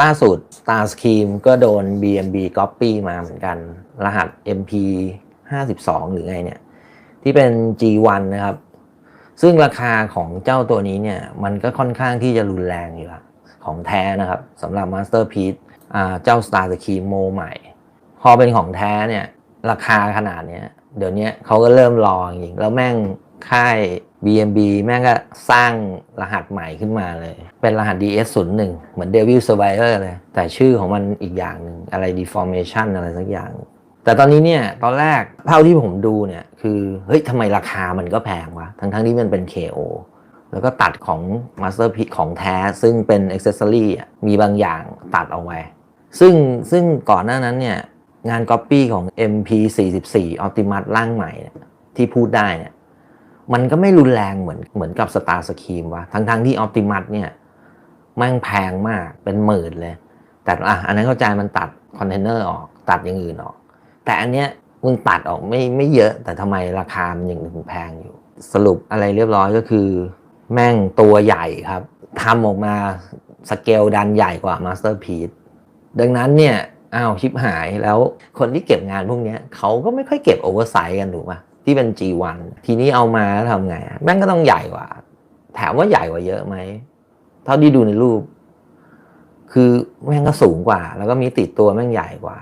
ล่าสุด Star Scheme ก็โดน BMB Copy มาเหมือนกัน รหัส MP 52 หรือไงเนี่ย ที่เป็น G1 นะครับ ซึ่งราคาของเจ้าตัวนี้เนี่ย มันก็ค่อนข้างที่จะรุนแรงอยู่ละของแท้นะครับสำหรับ Masterpiece อ่าเจ้า Star Scheme โมใหม่ พอเป็นของแท้เนี่ย ราคาขนาดเนี้ย เดี๋ยวนี้เขาก็เริ่มรอจริงๆแล้วแม่ง ค่าย BMB แม่งก็สร้างรหัสใหม่ขึ้นมาเลย เป็นรหัส DS01 เหมือน Devil Survivor เลย แต่ชื่อของมันอีกอย่างหนึ่งอะไร Deformation อะไรสักอย่าง แต่ตอนนี้เนี่ย ตอนแรกเท่าที่ผมดูเนี่ย คือ เฮ้ยทำไมราคามันก็แพงวะ ทั้งๆที่มันเป็น KO แล้วก็ตัดของ Masterpiece ของแท้ ซึ่งเป็น Accessory อะมีบางอย่างตัดเอาไว้ ซึ่งซึ่งก่อนหน้านั้นเนี่ย งานก๊อปปี้ของ MP44 Optimus ร่างใหม่ที่พูดได้เนี่ย มันก็ไม่รุนแรงเหมือนเหมือนกับ Star Scheme วะทั้งทั้งที่ Optimus เนี่ยแม่งแพงมากเป็นหมื่นเลย แต่อะอันนั้นเข้าใจมันตัดคอนเทนเนอร์ออกตัดอย่างอื่นออก แต่อันเนี้ยมึงตัดออกไม่ไม่เยอะ แต่ทำไมราคามันยังถึงแพงอยู่ สรุปอะไรเรียบร้อยก็คือ แม่งตัวใหญ่ครับทำออกมาสเกลดันใหญ่กว่า Masterpiece ดังนั้นเนี่ยอ้าวชิบหายแล้วคนที่เก็บงานพวกเนี้ยเขาก็ไม่ค่อยเก็บโอเวอร์ไซส์กันถูกปะ ที่เป็น G1 ทีนี้เอามาแล้วทำไงแม่งก็ต้องใหญ่กว่า ถามว่าใหญ่กว่าเยอะไหมเท่าที่ดูในรูป คือแม่งก็สูงกว่า แล้วก็มีติดตัวแม่งใหญ่กว่า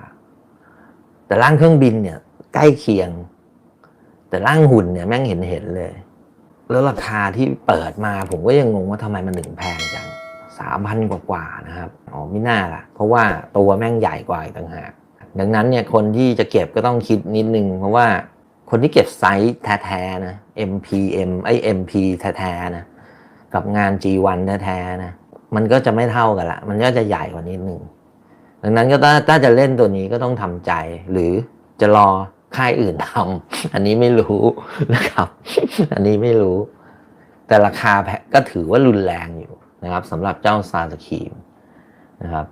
แต่ร่างเครื่องบินเนี่ย ใกล้เคียง แต่ร่างหุ่นเนี่ยแม่งเห็นเห็นเลย แล้วราคาที่เปิดมา ผมก็ยังงงว่าทำไมมันถึงแพงจังสามพันกว่าๆนะครับอ๋อไม่น่าล่ะ เพราะว่าตัวแม่งใหญ่กว่าอีกต่างหากดังนั้นเนี่ยคนที่จะเก็บก็ต้องคิดนิดนึงเพราะว่า คนที่เก็บไซส์แท้ๆนะ MPM ไอ้ MP แท้ๆนะ กับงาน G1 แท้ๆนะ มันก็จะไม่เท่ากันละ มันก็จะใหญ่กว่านิดนึงดังนั้นก็ถ้าถ้าจะเล่นตัวนี้ก็ต้องทำใจ หรือจะรอค่ายอื่นทำอันนี้ไม่รู้นะครับ อันนี้ไม่รู้ แต่ราคาแพก็ถือว่ารุนแรงอยู่นะครับสำหรับเจ้าซาสคีมนะครับ